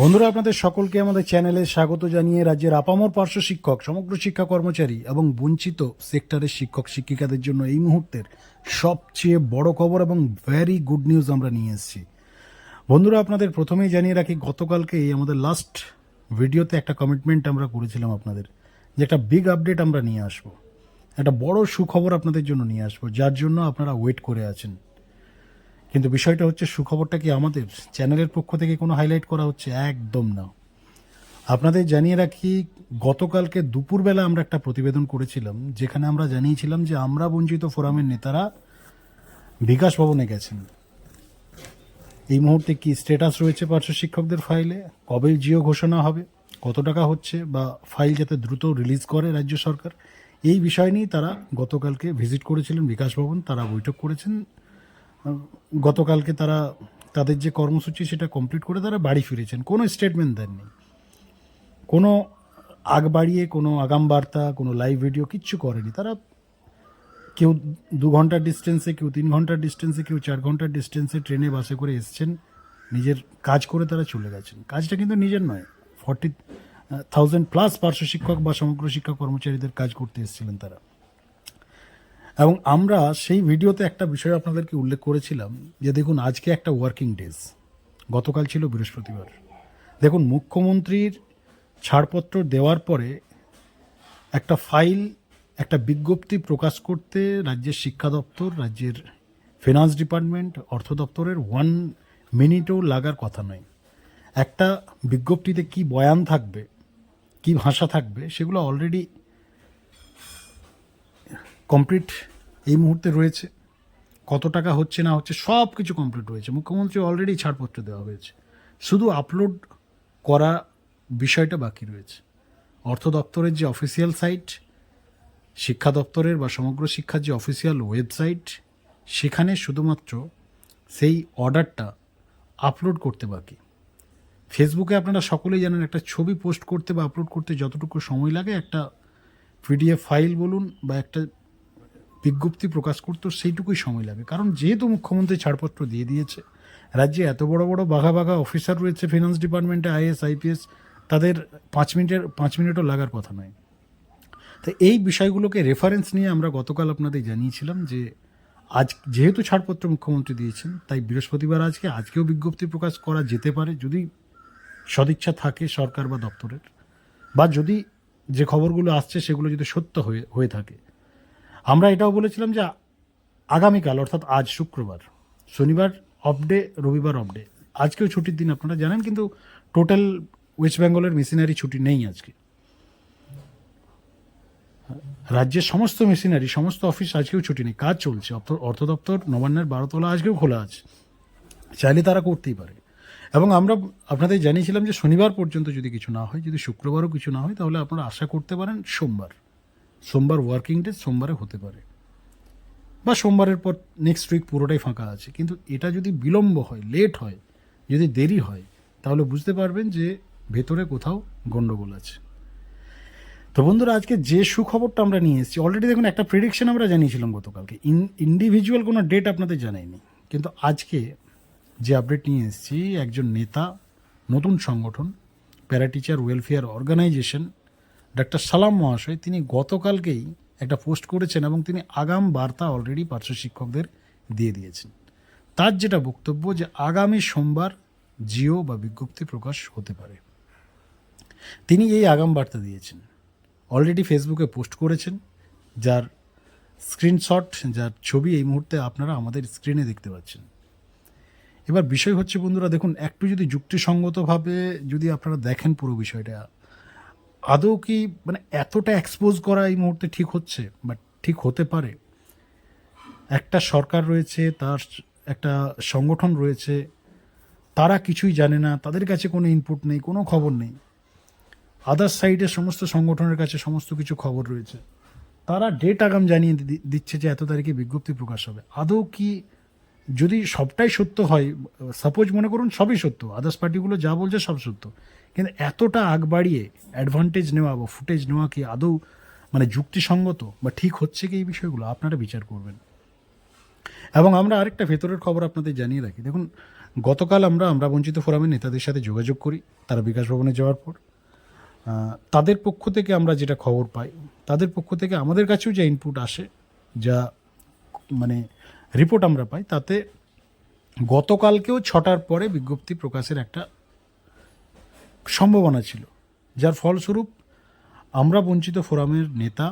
বন্ধুরা, আপনাদের সকলকে আমাদের চ্যানেলে স্বাগত জানিয়ে রাজ্যের আপামর পার্শ্ব শিক্ষক, সমগ্র শিক্ষা কর্মচারী এবং বঞ্চিত সেক্টরের শিক্ষক, শিক্ষিকাদের জন্য এই মুহূর্তের সবচেয়ে বড় খবর এবং ভেরি গুড নিউজ আমরা নিয়ে এসেছি। বন্ধুরা, আপনাদের প্রথমেই জানিয়ে রাখি, গতকালকে আমাদের লাস্ট ভিডিওতে একটা কমিটমেন্ট আমরা করেছিলাম আপনাদের, যে একটা বিগ আপডেট আমরা নিয়ে আসব। একটা বড় সুখবর আপনাদের জন্য নিয়ে আসব, যার জন্য আপনারা ওয়েট করে আছেন। কিন্তু বিষয়টা হচ্ছে, সুখবরটা কি আমাদের? চ্যানেলের পক্ষ থেকে কোনো হাইলাইট করা হচ্ছে? একদম না। আপনাদের জানিয়ে রাখি, গতকালকে দুপুরবেলা আমরা একটা প্রতিবেদন করেছিলাম, যেখানে আমরা জানিয়েছিলাম যে আমরা বঞ্চিত ফোরামের নেতারা বিকাশ ভবনে গেছেন। এই মুহূর্তে কি স্ট্যাটাস রয়েছে পার্শ্ব শিক্ষকদের ফাইলে? কবে জিও ঘোষণা হবে? কত টাকা হচ্ছে? বা ফাইল যাতে দ্রুত রিলিজ করে রাজ্য সরকার? এই বিষয় নিয়ে তারা গতকালকে ভিজিট করেছিলেন বিকাশ ভবন, তারা বৈঠক করেছেন। গতকালকে তারা তাদের যে কর্মসূচি সেটা কমপ্লিট করে তারা বাড়ি ফিরেছেন। কোনো স্টেটমেন্ট দেননি। কোনো আগ বাড়িয়ে, কোনো আগাম বার্তা, কোনো লাইভ ভিডিও কিচ্ছু করেনি। তারা কেউ দু ঘণ্টার ডিস্টেন্সে কেউ তিন ঘণ্টার ডিস্টেন্সে কেউ চার ঘণ্টার ডিস্টেন্সে ট্রেনে বাসে করে এসছেন। নিজের কাজ করে তারা চলে গেছেন। কাজটা কিন্তু নিজের নয় ফর্টি থাউজেন্ড প্লাস পার্শ্ব শিক্ষক বা সমগ্র শিক্ষা কর্মচারীদের কাজ করতে এসেছিলেন তারা। এবং আমরা সেই ভিডিওতে একটা বিষয় আপনাদেরকে উল্লেখ করেছিলাম যে দেখুন, আজকে একটা ওয়ার্কিং ডেজ গতকাল ছিল বৃহস্পতিবার। দেখুন, মুখ্যমন্ত্রীর ছাড়পত্র দেওয়ার পরে একটা ফাইল, একটা বিজ্ঞপ্তি প্রকাশ করতে রাজ্যের শিক্ষা দপ্তর, রাজ্যের ফিনান্স ডিপার্টমেন্ট অর্থ দপ্তরের ওয়ান মিনিটও লাগার কথা নয়। একটা বিজ্ঞপ্তিতে কি বয়ান থাকবে, কি ভাষা থাকবে, সেগুলো অলরেডি কমপ্লিট এই মুহূর্তে রয়েছে। কত টাকা হচ্ছে না হচ্ছে সব কিছু কমপ্লিট রয়েছে। মুখ্যমন্ত্রী অলরেডি ছাড়পত্র দেওয়া হয়েছে। শুধু আপলোড করা বিষয়টা বাকি রয়েছে। অর্থ দপ্তরের যে অফিসিয়াল সাইট শিক্ষা দপ্তরের বা সমগ্র শিক্ষার যে অফিসিয়াল ওয়েবসাইট সেখানে শুধুমাত্র সেই অর্ডারটা আপলোড করতে বাকি। ফেসবুকে আপনারা সকলেই জানেন, একটা ছবি পোস্ট করতে বা আপলোড করতে যতটুকু সময় লাগে, একটা পিডিএফ ফাইল বলুন বা একটা বিজ্ঞপ্তি প্রকাশ করতেও সেইটুকুই সময় লাগে। কারণ যেহেতু মুখ্যমন্ত্রী ছাড়পত্র দিয়ে দিয়েছে, রাজ্যে এত বড় বড় বাঘা বাঘা অফিসার রয়েছে ফিনান্স ডিপার্টমেন্টে আইএস আইপিএস তাদের পাঁচ মিনিটের, পাঁচ মিনিটও লাগার কথা নয়। তো এই বিষয়গুলোকে রেফারেন্স নিয়ে আমরা গতকাল আপনাদের জানিয়েছিলাম যে, আজ যেহেতু ছাড়পত্র মুখ্যমন্ত্রী দিয়েছেন, তাই বৃহস্পতিবার আজকে, আজকেও বিজ্ঞপ্তি প্রকাশ করা যেতে পারে যদি সদিচ্ছা থাকে সরকার বা দপ্তরের। বা যদি যে খবরগুলো আসছে সেগুলো যদি সত্য হয়ে হয়ে থাকে। আমরা এটাও বলেছিলাম যে আগামীকাল, অর্থাৎ আজ শুক্রবার, শনিবার অফ ডে রবিবার অফ ডে আজকেও ছুটির দিন আপনারা জানেন, কিন্তু টোটাল ওয়েস্ট বেঙ্গলের মেশিনারি ছুটি নেই আজকে। রাজ্যের সমস্ত মেশিনারি সমস্ত অফিস আজকেও ছুটি নেই। কাজ চলছে। অর্থ- দপ্তর, নবান্নের বারোতলা আজকেও খোলা আছে। চাইলে তারা করতেই পারে। এবং আমরা আপনাদের জানিয়েছিলাম যে শনিবার পর্যন্ত যদি কিছু না হয়, যদি শুক্রবারও কিছু না হয়, তাহলে আপনারা আশা করতে পারেন সোমবার। সোমবার ওয়ার্কিং ডে সোমবারে হতে পারে। বা সোমবারের পর নেক্সট উইক পুরোটাই ফাঁকা আছে। কিন্তু এটা যদি বিলম্ব হয় লেট হয়, যদি দেরি হয়, তাহলে বুঝতে পারবেন যে ভেতরে কোথাও গণ্ডগোল আছে। তো বন্ধুরা, আজকে যে সুখবরটা আমরা নিয়ে এসেছি অলরেডি দেখুন একটা প্রেডিকশন আমরা জানিয়েছিলাম গতকালকে। ইন ইন্ডিভিজুয়াল কোনো ডেট আপনাদের জানাইনি। কিন্তু আজকে যে আপডেট নিয়ে এসেছি, একজন নেতা, নতুন সংগঠন para teacher welfare organisation doctor সালাম মহাশয়, তিনি গতকালকেই একটা পোস্ট করেছেন এবং তিনি আগাম বার্তা অলরেডি পার্শ্ব শিক্ষকদের দিয়ে দিয়েছেন। তার যেটা বক্তব্য যে আগামী সোমবার জিও বা বিজ্ঞপ্তি প্রকাশ হতে পারে। তিনি এই আগাম বার্তা দিয়েছেন। অলরেডি ফেসবুকে পোস্ট করেছেন, যার স্ক্রিনশট, যার ছবি এই মুহূর্তে আপনারা আমাদের স্ক্রিনে দেখতে পাচ্ছেন। এবার বিষয় হচ্ছে বন্ধুরা, দেখুন, একটু যদি যুক্তিসঙ্গতভাবে যদি আপনারা দেখেন পুরো বিষয়টা আদৌ কি মানে এতটা এক্সপোজ করা এই মুহূর্তে ঠিক হচ্ছে? বা ঠিক হতে পারে? একটা সরকার রয়েছে, তার একটা সংগঠন রয়েছে, তারা কিছুই জানে না, তাদের কাছে কোনো ইনপুট নেই, কোনো খবর নেই। আদার্স সাইডের সমস্ত সংগঠনের কাছে সমস্ত কিছু খবর রয়েছে। তারা ডেট আগাম জানিয়ে দিচ্ছে যে এত তারিখে বিজ্ঞপ্তি প্রকাশ হবে। আদৌ কি যদি সবটাই সত্য হয় সাপোজ মনে করুন সবই সত্য আদার্স পার্টিগুলো যা বলছে সব সত্য। কিন্তু এতটা আগ বাড়িয়ে অ্যাডভান্টেজ নেওয়া বা ফুটেজ নেওয়া কি আদৌ মানে যুক্তিসঙ্গত বা ঠিক হচ্ছে কি এই বিষয়গুলো? আপনারা বিচার করবেন। এবং আমরা আরেকটা ভেতরের খবর আপনাদের জানিয়ে রাখি। দেখুন, গতকাল আমরা আমরা বঞ্চিত ফোরামের নেতাদের সাথে যোগাযোগ করি, তারা বিকাশ ভবনে যাওয়ার পর। তাদের পক্ষ থেকে আমরা যেটা খবর পাই, তাদের পক্ষ থেকে আমাদের কাছেও যে ইনপুট আসে, যা মানে রিপোর্ট আমরা পাই, তাতে গতকালকেও ছটার পরে বিজ্ঞপ্তি প্রকাশের একটা সম্ভাবনা ছিল, যার ফলস্বরূপ আমরা বঞ্চিত ফোরামের নেতা,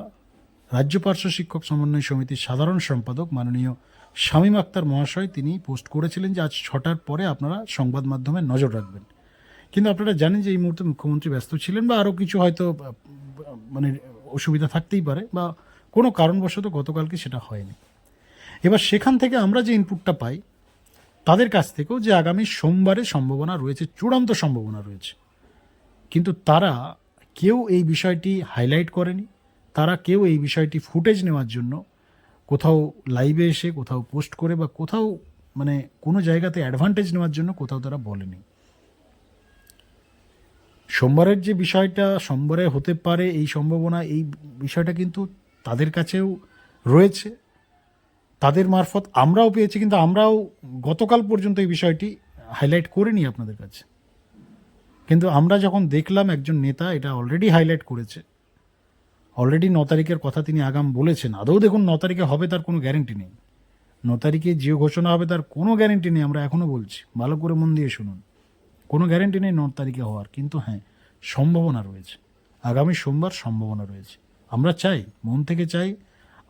রাজ্য পার্শ্ব শিক্ষক সমন্বয় সমিতির সাধারণ সম্পাদক মাননীয় শামীম আক্তার মহাশয় তিনি পোস্ট করেছিলেন যে আজ ছটার পরে আপনারা সংবাদ মাধ্যমে নজর রাখবেন। কিন্তু আপনারা জানেন যে এই মুহূর্তে মুখ্যমন্ত্রী ব্যস্ত ছিলেন বা আরও কিছু হয়তো মানে অসুবিধা থাকতেই পারে বা কোনো কারণবশত গতকালকে সেটা হয়নি। এবার সেখান থেকে আমরা যে ইনপুটটা পাই, তাদের কাছ থেকেও যে আগামী সোমবারে সম্ভাবনা রয়েছে, চূড়ান্ত সম্ভাবনা রয়েছে। কিন্তু তারা কেউ এই বিষয়টি হাইলাইট করেনি, তারা কেউ এই বিষয়টি ফুটেজ নেওয়ার জন্য কোথাও লাইভে এসে, কোথাও পোস্ট করে বা কোথাও মানে কোনো জায়গাতে অ্যাডভান্টেজ নেওয়ার জন্য কোথাও তারা বলেনি। সোমবারের যে বিষয়টা, সোমবারে হতে পারে এই সম্ভাবনা, এই বিষয়টা কিন্তু তাদের কাছেও রয়েছে। তাদের মারফত আমরাও পেয়েছি, কিন্তু আমরাও গতকাল পর্যন্ত এই বিষয়টি হাইলাইট করিনি আপনাদের কাছে। কিন্তু আমরা যখন দেখলাম একজন নেতা এটা অলরেডি হাইলাইট করেছে অলরেডি ন তারিখের কথা তিনি আগাম বলেছেন, আদৌ দেখুন ন তারিখে হবে তার কোনো গ্যারেন্টি নেই। ন তারিখে যে ঘোষণা হবে তার কোনো গ্যারেন্টি নেই, আমরা এখনও বলছি, ভালো করে মন দিয়ে শুনুন। কোনো গ্যারেন্টি নেই ন তারিখে হওয়ার, কিন্তু হ্যাঁ সম্ভাবনা রয়েছে। আগামী সোমবার সম্ভাবনা রয়েছে। আমরা চাই, মন থেকে চাই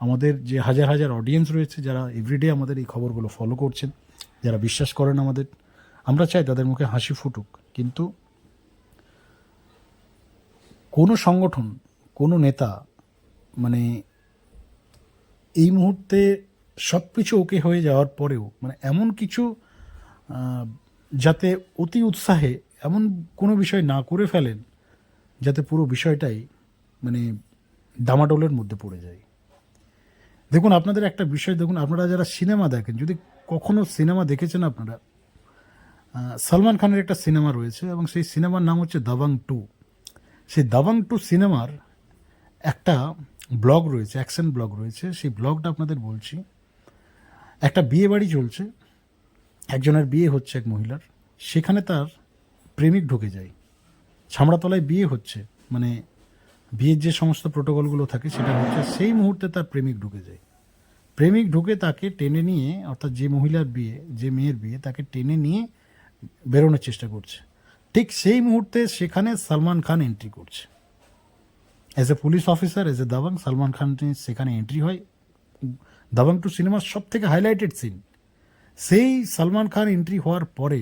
আমাদের যে হাজার হাজার অডিয়েন্স রয়েছে যারা এভরিডে আমাদের এই খবরগুলো ফলো করছেন, যারা বিশ্বাস করেন আমাদের, আমরা চাই তাদের মুখে হাসি ফুটুক। কিন্তু কোনো সংগঠন, কোনো নেতা মানে এই মুহূর্তে সব কিছু ওকে হয়ে যাওয়ার পরেও মানে এমন কিছু যাতে অতি উৎসাহে এমন কোনো বিষয় না করে ফেলেন, যাতে পুরো বিষয়টাই মানে ডামাডোলের মধ্যে পড়ে যায়। দেখুন, আপনাদের একটা বিষয় দেখুন, আপনারা যারা সিনেমা দেখেন, যদি কখনো সিনেমা দেখেছেন আপনারা সালমান খানের একটা সিনেমা রয়েছে এবং সেই সিনেমার নাম হচ্ছে দাবাং টু। সেই দাবাং টু সিনেমার একটা ব্লগ রয়েছে, অ্যাকশন ব্লগ রয়েছে। সেই ব্লগটা আপনাদের বলছি, একটা বিয়ে বাড়ি চলছে, একজনের বিয়ে হচ্ছে এক মহিলার, সেখানে তার প্রেমিক ঢুকে যায়। ছামড়াতলায় বিয়ে হচ্ছে মানে বিয়ের যে সমস্ত প্রোটোকলগুলো থাকে সেটা হচ্ছে সেই মুহূর্তে তার প্রেমিক ঢুকে যায়। প্রেমিক ঢুকে তাকে টেনে নিয়ে, অর্থাৎ যে মহিলার বিয়ে, যে মেয়ের বিয়ে, তাকে টেনে নিয়ে বেরোনোর চেষ্টা করছে। ঠিক সেই মুহূর্তে সেখানে সালমান খান এন্ট্রি করছে। As a police officer as a Dabangg Salman Khan সেখানে এন্ট্রি হয়। দাবাং টু সিনেমার সব থেকে হাইলাইটেড সিন সেই সালমান খান এন্ট্রি হওয়ার পরে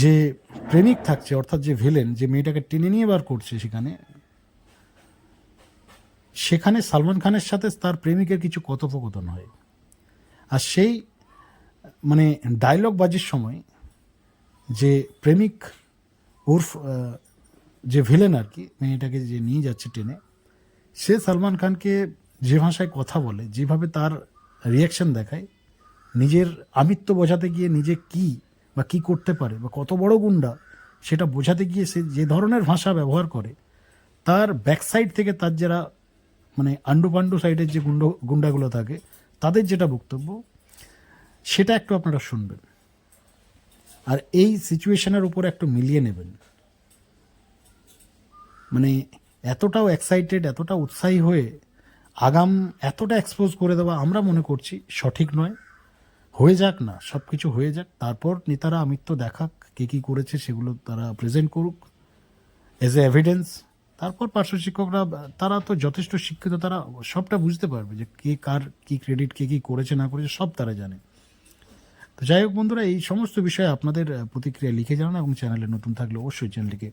যে প্রেমিক থাকছে, অর্থাৎ যে ভিলেন যে মেয়েটাকে টেনে নিয়ে বার করছে সেখানে সেখানে সালমান খানের সাথে তার প্রেমিকের কিছু কথোপকথন হয়। আর সেই মানে ডায়লগ বাজির সময় যে প্রেমিক উর্ফ যে ভিলেন আর কি, মেয়েটাকে যে নিয়ে যাচ্ছে টেনে, সে সালমান খানকে যে ভাষায় কথা বলে, যেভাবে তার রিয়াকশন দেখায়, নিজের আমিত্ব বোঝাতে গিয়ে নিজে কি বা কি করতে পারে বা কত বড় গুন্ডা, সেটা বোঝাতে গিয়ে সে যে ধরনের ভাষা ব্যবহার করে, তার ব্যাক সাইড থেকে তার যারা মানে আন্ডু পান্ডু সাইডের যে গুন্ড, গুন্ডাগুলো থাকে, তাদের যেটা বক্তব্য, সেটা একটু আপনারা শুনবেন। আর এই সিচুয়েশনের উপর একটু মিলিয়ে নেবেন। মানে এতটাও এক্সাইটেড এতটা উৎসাহী হয়ে আগাম এতটা এক্সপোজ করে দেওয়া আমরা মনে করছি সঠিক নয়। হয়ে যাক না সব কিছু হয়ে যাক, তারপর নেতারা আমিত্ব দেখাক, কে কী করেছে সেগুলো তারা প্রেজেন্ট করুক এজ এ এভিডেন্স তারপর পার্শ্ব শিক্ষকরা, তারা তো যথেষ্ট শিক্ষিত, তারা সবটা বুঝতে পারবে যে কে কার কি ক্রেডিট কে কী করেছে, না করেছে, সব তারা জানে। তো যাই হোক বন্ধুরা, এই সমস্ত বিষয়ে আপনাদের প্রতিক্রিয়া লিখে জানান এবং চ্যানেলে নতুন থাকলে অবশ্যই চ্যানেলটিকে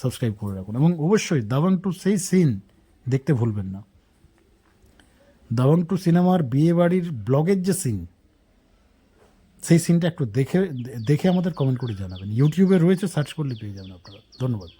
সাবস্ক্রাইব করে রাখুন এবং অবশ্যই দাবাং টু সেই সিন দেখতে ভুলবেন না। দাবাং টু সিনেমার বিয়ে বাড়ির ব্লগের যে সিন সেই সিনটা একটু দেখে দেখে আমাদের কমেন্ট করে জানাবেন। ইউটিউবে রয়েছে সার্চ করলে পেয়ে যাবেন আপনারা। ধন্যবাদ।